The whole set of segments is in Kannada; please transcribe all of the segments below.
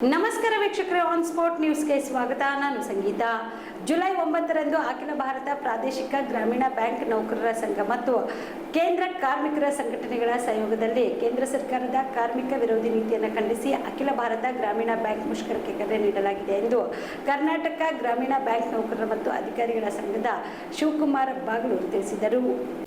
ನಮಸ್ಕಾರ ವೀಕ್ಷಕರೇ ಆನ್ ಸ್ಪಾಟ್ ನ್ಯೂಸ್ಗೆ ಸ್ವಾಗತ. ನಾನು ಸಂಗೀತ. ಜುಲೈ ಒಂಬತ್ತರಂದು ಅಖಿಲ ಭಾರತ ಪ್ರಾದೇಶಿಕ ಗ್ರಾಮೀಣ ಬ್ಯಾಂಕ್ ನೌಕರರ ಸಂಘ ಮತ್ತು ಕೇಂದ್ರ ಕಾರ್ಮಿಕರ ಸಂಘಟನೆಗಳ ಸಹಯೋಗದಲ್ಲಿ ಕೇಂದ್ರ ಸರ್ಕಾರದ ಕಾರ್ಮಿಕ ವಿರೋಧಿ ನೀತಿಯನ್ನು ಖಂಡಿಸಿ ಅಖಿಲ ಭಾರತ ಗ್ರಾಮೀಣ ಬ್ಯಾಂಕ್ ಮುಷ್ಕರಕ್ಕೆ ಕರೆ ನೀಡಲಾಗಿದೆ ಎಂದು ಕರ್ನಾಟಕ ಗ್ರಾಮೀಣ ಬ್ಯಾಂಕ್ ನೌಕರರ ಮತ್ತು ಅಧಿಕಾರಿಗಳ ಸಂಘದ ಶಿವಕುಮಾರ್ ಬಾಗ್ಲು ತಿಳಿಸಿದರು.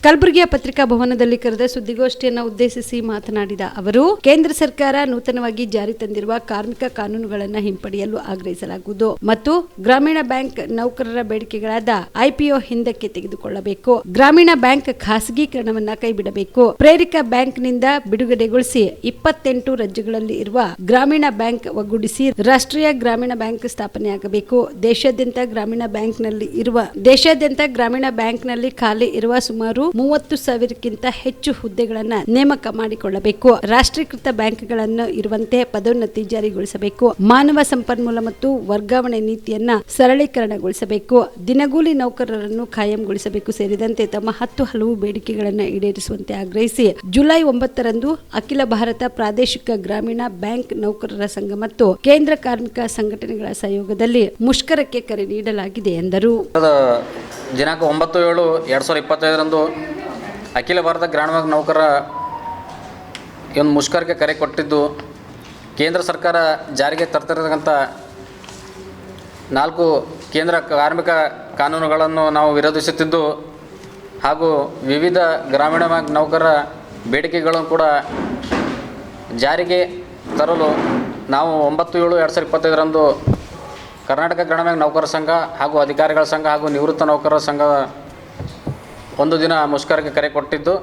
ಕಲಬುರಗಿಯ ಪತ್ರಿಕಾ ಭವನದಲ್ಲಿ ಕರೆದ ಸುದ್ದಿಗೋಷ್ಠಿಯನ್ನು ಉದ್ದೇಶಿಸಿ ಮಾತನಾಡಿದ ಅವರು, ಕೇಂದ್ರ ಸರ್ಕಾರ ನೂತನವಾಗಿ ಜಾರಿ ತಂದಿರುವ ಕಾರ್ಮಿಕ ಕಾನೂನುಗಳನ್ನು ಹಿಂಪಡೆಯಲು ಆಗ್ರಹಿಸಲಾಗುವುದು. ಮತ್ತು ಗ್ರಾಮೀಣ ಬ್ಯಾಂಕ್ ನೌಕರರ ಬೇಡಿಕೆಗಳಾದ ಐಪಿಒ ಹಿಂದಕ್ಕೆ ತೆಗೆದುಕೊಳ್ಳಬೇಕು. ಗ್ರಾಮೀಣ ಬ್ಯಾಂಕ್ ಖಾಸಗೀಕರಣವನ್ನ ಕೈಬಿಡಬೇಕು. ಪ್ರೇರಿಕ ಬ್ಯಾಂಕ್ನಿಂದ ಬಿಡುಗಡೆಗೊಳಿಸಿ ಇಪ್ಪತ್ತೆಂಟು ರಾಜ್ಯಗಳಲ್ಲಿ ಇರುವ ಗ್ರಾಮೀಣ ಬ್ಯಾಂಕ್ ಒಗ್ಗೂಡಿಸಿ ರಾಷ್ಟ್ರೀಯ ಗ್ರಾಮೀಣ ಬ್ಯಾಂಕ್ ಸ್ಥಾಪನೆಯಾಗಬೇಕು. ದೇಶಾದ್ಯಂತ ಗ್ರಾಮೀಣ ಬ್ಯಾಂಕ್ನಲ್ಲಿ ಇರುವ ದೇಶಾದ್ಯಂತ ಗ್ರಾಮೀಣ ಬ್ಯಾಂಕ್ನಲ್ಲಿ ಖಾಲಿ ಇರುವ ಸುಮಾರು ಮೂವತ್ತು ಸಾವಿರಕ್ಕಿಂತ ಹೆಚ್ಚು ಹುದ್ದೆಗಳನ್ನ ನೇಮಕ ಮಾಡಿಕೊಳ್ಳಬೇಕು. ರಾಷ್ಟ್ರೀಕೃತ ಬ್ಯಾಂಕ್ಗಳನ್ನು ಇರುವಂತೆ ಪದೋನ್ನತಿ ಜಾರಿಗೊಳಿಸಬೇಕು. ಮಾನವ ಸಂಪನ್ಮೂಲ ಮತ್ತು ವರ್ಗಾವಣೆ ನೀತಿಯನ್ನ ಸರಳೀಕರಣಗೊಳಿಸಬೇಕು. ದಿನಗೂಲಿ ನೌಕರರನ್ನು ಖಾಯಂಗೊಳಿಸಬೇಕು ಸೇರಿದಂತೆ ತಮ್ಮ ಹತ್ತು ಹಲವು ಬೇಡಿಕೆಗಳನ್ನು ಈಡೇರಿಸುವಂತೆ ಆಗ್ರಹಿಸಿ ಜುಲೈ ಒಂಬತ್ತರಂದು ಅಖಿಲ ಭಾರತ ಪ್ರಾದೇಶಿಕ ಗ್ರಾಮೀಣ ಬ್ಯಾಂಕ್ ನೌಕರರ ಸಂಘ ಮತ್ತು ಕೇಂದ್ರ ಕಾರ್ಮಿಕ ಸಂಘಟನೆಗಳ ಸಹಯೋಗದಲ್ಲಿ ಮುಷ್ಕರಕ್ಕೆ ಕರೆ ನೀಡಲಾಗಿದೆ ಎಂದರು. ದಿನಾಂಕ ಒಂಬತ್ತು ಏಳು ಎರಡು ಸಾವಿರದ ಇಪ್ಪತ್ತೈದರಂದು ಅಖಿಲ ಭಾರತ ಗ್ರಾಮೀಣ ನೌಕರ ಒಂದು ಮುಷ್ಕರಕ್ಕೆ ಕರೆ ಕೊಟ್ಟಿದ್ದು ಕೇಂದ್ರ ಸರ್ಕಾರ ಜಾರಿಗೆ ತರ್ತಿರತಕ್ಕಂಥ ನಾಲ್ಕು ಕೇಂದ್ರ ಕಾರ್ಮಿಕ ಕಾನೂನುಗಳನ್ನು ನಾವು ವಿರೋಧಿಸುತ್ತಿದ್ದು ಹಾಗೂ ವಿವಿಧ ಗ್ರಾಮೀಣ ಬ್ಯಾಂಕ್ ನೌಕರರ ಬೇಡಿಕೆಗಳನ್ನು ಕೂಡ ಜಾರಿಗೆ ತರಲು ನಾವು ಒಂಬತ್ತು ಏಳು ಎರಡು ಸಾವಿರದ ಇಪ್ಪತ್ತೈದರಂದು ಕರ್ನಾಟಕ ಗ್ರಾಮೀಣ ಬ್ಯಾಂಕ್ ನೌಕರರ ಸಂಘ ಹಾಗೂ ಅಧಿಕಾರಿಗಳ ಸಂಘ ಹಾಗೂ ನಿವೃತ್ತ ನೌಕರರ ಸಂಘ ಒಂದು ದಿನ ಮುಷ್ಕರಕ್ಕೆ ಕರೆ ಕೊಟ್ಟಿದ್ದು.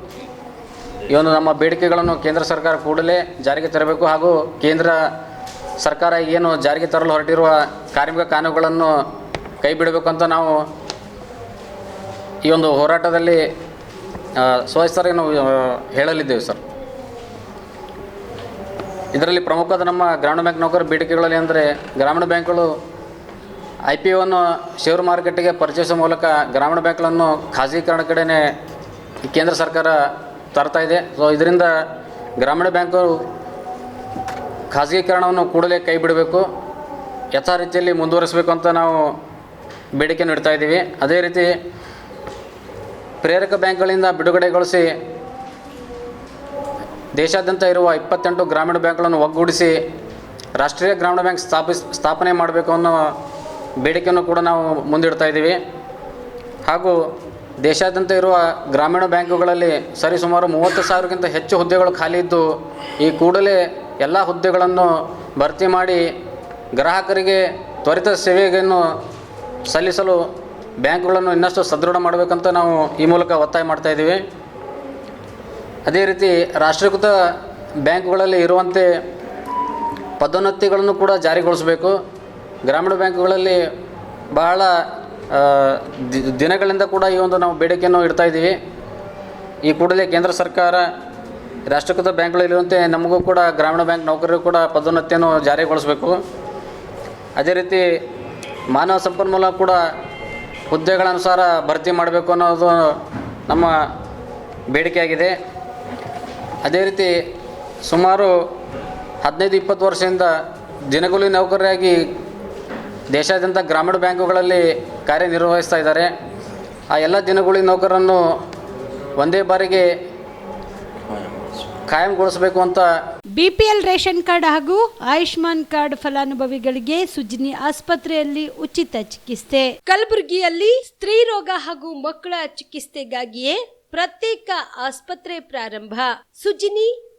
ಒಂದು ನಮ್ಮ ಬೇಡಿಕೆಗಳನ್ನು ಕೇಂದ್ರ ಸರ್ಕಾರ ಕೂಡಲೇ ಜಾರಿಗೆ ತರಬೇಕು ಹಾಗೂ ಕೇಂದ್ರ ಸರ್ಕಾರ ಏನು ಜಾರಿಗೆ ತರಲು ಹೊರಟಿರುವ ಕಾರ್ಮಿಕ ಕಾನೂನುಗಳನ್ನು ಕೈ ಅಂತ ನಾವು ಈ ಒಂದು ಹೋರಾಟದಲ್ಲಿ ಆ, ಸವಿಸ್ತಾರವಾಗಿ ನಾವು ಹೇಳಲಿದ್ದೇವೆ ಸರ್. ಇದರಲ್ಲಿ ಪ್ರಮುಖವಾದ ನಮ್ಮ ಗ್ರಾಮೀಣ ಬ್ಯಾಂಕ್ ನೌಕರ ಬೇಡಿಕೆಗಳಲ್ಲಿ ಅಂದರೆ ಗ್ರಾಮೀಣ ಬ್ಯಾಂಕ್ಗಳು ಐ ಪಿ ಒನ್ನು ಷೇರು ಮಾರುಕಟ್ಟೆಗೆ ಪರಿಚಯಿಸುವ ಮೂಲಕ ಗ್ರಾಮೀಣ ಬ್ಯಾಂಕ್ಗಳನ್ನು ಖಾಸಗೀಕರಣ ಕಡೆಯೇ ಕೇಂದ್ರ ಸರ್ಕಾರ ತರ್ತಾ ಇದೆ. ಸೊ ಇದರಿಂದ ಗ್ರಾಮೀಣ ಬ್ಯಾಂಕು ಖಾಸಗೀಕರಣವನ್ನು ಕೂಡಲೇ ಕೈ ಬಿಡಬೇಕು. ಯಥಾ ರೀತಿಯಲ್ಲಿ ಮುಂದುವರಿಸಬೇಕು ಅಂತ ನಾವು ಬೇಡಿಕೆ ನೀಡ್ತಾ ಇದ್ದೀವಿ. ಅದೇ ರೀತಿ ಪ್ರೇರಕ ಬ್ಯಾಂಕ್ಗಳಿಂದ ಬಿಡುಗಡೆಗೊಳಿಸಿ ದೇಶಾದ್ಯಂತ ಇರುವ ಇಪ್ಪತ್ತೆಂಟು ಗ್ರಾಮೀಣ ಬ್ಯಾಂಕ್ಗಳನ್ನು ಒಗ್ಗೂಡಿಸಿ ರಾಷ್ಟ್ರೀಯ ಗ್ರಾಮೀಣ ಬ್ಯಾಂಕ್ ಸ್ಥಾಪಿಸ್ ಸ್ಥಾಪನೆ ಮಾಡಬೇಕು ಅನ್ನೋ ಬೇಡಿಕೆಯನ್ನು ಕೂಡ ನಾವು ಮುಂದಿಡ್ತಾ ಇದ್ದೀವಿ. ಹಾಗೂ ದೇಶಾದ್ಯಂತ ಇರುವ ಗ್ರಾಮೀಣ ಬ್ಯಾಂಕುಗಳಲ್ಲಿ ಸರಿಸುಮಾರು ಮೂವತ್ತು ಸಾವಿರಕ್ಕಿಂತ ಹೆಚ್ಚು ಹುದ್ದೆಗಳು ಖಾಲಿ ಇದ್ದು, ಈ ಕೂಡಲೇ ಎಲ್ಲ ಹುದ್ದೆಗಳನ್ನು ಭರ್ತಿ ಮಾಡಿ ಗ್ರಾಹಕರಿಗೆ ತ್ವರಿತ ಸೇವೆಯನ್ನು ಸಲ್ಲಿಸಲು ಬ್ಯಾಂಕುಗಳನ್ನು ಇನ್ನಷ್ಟು ಸದೃಢ ಮಾಡಬೇಕಂತ ನಾವು ಈ ಮೂಲಕ ಒತ್ತಾಯ ಮಾಡ್ತಾ ಇದ್ದೀವಿ. ಅದೇ ರೀತಿ ರಾಷ್ಟ್ರೀಕೃತ ಬ್ಯಾಂಕುಗಳಲ್ಲಿ ಇರುವಂತೆ ಪದೋನ್ನತಿಗಳನ್ನು ಕೂಡ ಜಾರಿಗೊಳಿಸಬೇಕು. ಗ್ರಾಮೀಣ ಬ್ಯಾಂಕುಗಳಲ್ಲಿ ಬಹಳ ದಿನಗಳಿಂದ ಕೂಡ ಈ ಒಂದು ನಾವು ಬೇಡಿಕೆಯನ್ನು ಇಡ್ತಾ ಇದ್ದೀವಿ. ಈ ಕೂಡಲೇ ಕೇಂದ್ರ ಸರ್ಕಾರ ರಾಷ್ಟ್ರೀಕೃತ ಬ್ಯಾಂಕ್ಗಳಲ್ಲಿರುವಂತೆ ನಮಗೂ ಕೂಡ ಗ್ರಾಮೀಣ ಬ್ಯಾಂಕ್ ನೌಕರರು ಕೂಡ ಪದೋನ್ನತಿಯನ್ನು ಜಾರಿಗೊಳಿಸಬೇಕು. ಅದೇ ರೀತಿ ಮಾನವ ಸಂಪನ್ಮೂಲ ಕೂಡ ಹುದ್ದೆಗಳ ಅನುಸಾರ ಭರ್ತಿ ಮಾಡಬೇಕು ಅನ್ನೋದು ನಮ್ಮ ಬೇಡಿಕೆಯಾಗಿದೆ. ಅದೇ ರೀತಿ ಸುಮಾರು ಹದಿನೈದು, ಇಪ್ಪತ್ತು ವರ್ಷದಿಂದ ದಿನಗೂಲಿ ನೌಕರರಾಗಿ ದೇಶಾದ್ಯಂತ ಗ್ರಾಮೀಣ ಬ್ಯಾಂಕುಗಳಲ್ಲಿ ಕಾರ್ಯನಿರ್ವಹಿಸ್ತಾ ಇದ್ದಾರೆ. ಆ ಎಲ್ಲ ದಿನಗೂಲಿ ನೌಕರರನ್ನು ಒಂದೇ ಬಾರಿಗೆ ಕಾಯಂಗೊಳಿಸಬೇಕು ಅಂತ ಬಿಪಿಎಲ್ ರೇಷನ್ ಕಾರ್ಡ್ ಹಾಗೂ ಆಯುಷ್ಮಾನ್ ಕಾರ್ಡ್ ಫಲಾನುಭವಿಗಳಿಗೆ ಸುಜಿನಿ ಆಸ್ಪತ್ರೆಯಲ್ಲಿ ಉಚಿತ ಚಿಕಿತ್ಸೆ. ಕಲಬುರಗಿಯಲ್ಲಿ ಸ್ತ್ರೀ ರೋಗ ಹಾಗೂ ಮಕ್ಕಳ ಚಿಕಿತ್ಸೆಗಾಗಿಯೇ ಪ್ರತ್ಯೇಕ ಆಸ್ಪತ್ರೆ ಪ್ರಾರಂಭ. ಸುಜಿನಿ